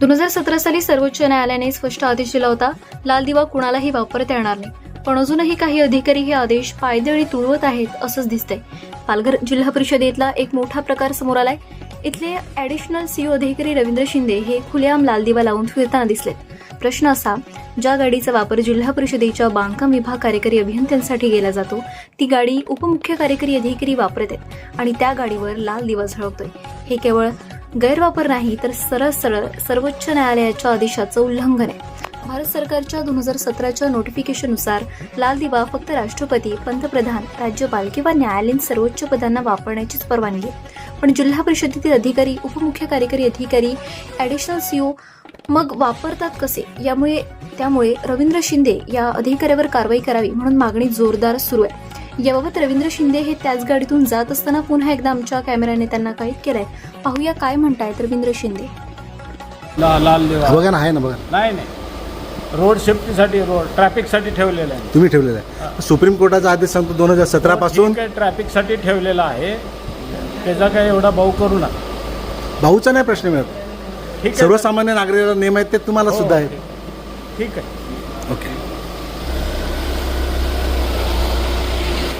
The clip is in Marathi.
दोन हजार सतरा साली सर्वोच्च न्यायालयाने स्पष्ट आदेश दिला होता लाल दिवा कुणालाही वापरता येणार नाही. पण अजूनही काही अधिकारी हे आदेश पायदळी तुडवत आहेत असंच दिसतंय. पालघर जिल्हा परिषदेतला एक मोठा प्रकार समोर आलाय. इथले ॲडिशनल सीओ अधिकारी रवींद्र शिंदे हे खुलेआम लाल दिवा लावून फिरताना दिसलेत. प्रश्न असा ज्या गाडीचा वापर जिल्हा परिषदेच्या बांधकाम विभाग कार्यकारी अभियंत्यांसाठी केला जातो ती गाडी उपमुख्य कार्यकारी अधिकारी वापरत आहेत आणि त्या गाडीवर लाल दिवा झळकतोय. हे केवळ गैरवापर नाही तर सरळ सरळ सर्वोच्च न्यायालयाच्या आदेशाचं उल्लंघन आहे. भारत सरकारच्या दोन हजार सतराच्या नोटिफिकेशननुसार लाल दिवा फक्त राष्ट्रपती पंतप्रधान राज्यपाल किंवा न्यायालयीन सर्वोच्च पदांना वापरण्याचीच परवानगी आहे. पण जिल्हा परिषदेतील अधिकारी उपमुख्य कार्यकारी अधिकारी ॲडिशनल सीओ मग वापरतात कसे? यामुळे त्यामुळे रवींद्र शिंदे या अधिकाऱ्यावर कारवाई करावी म्हणून मागणी जोरदार सुरू आहे. याबाबत रवींद्र शिंदे हे त्याच गाडीतून जात असताना पुन्हा एकदा आमच्या कॅमेऱ्याने त्यांना कैद केलंय. पाहूया काय म्हणतायत रवींद्र शिंदे. ला लाल दिवा. बघा ना आहे ना बघा. नाही नाही. रोड सेफ्टीसाठी रोड ट्रॅफिकसाठी ठेवलेला आहे. तुम्ही ठेवलेलं आहे. सुप्रीम कोर्टाचा आदेश सांगतो दोन हजार सतरा पासून. ठीक आहे ट्रॅफिकसाठी ठेवलेला आहे. त्याचा काय एवढा भाऊ करू नका. भाऊचा नाही प्रश्न मिळत. ठीक आहे. सर्वसामान्य नागरिकाला नियम आहेत ते तुम्हाला हो, सुद्धा आहेत. ठीक आहे. ओके.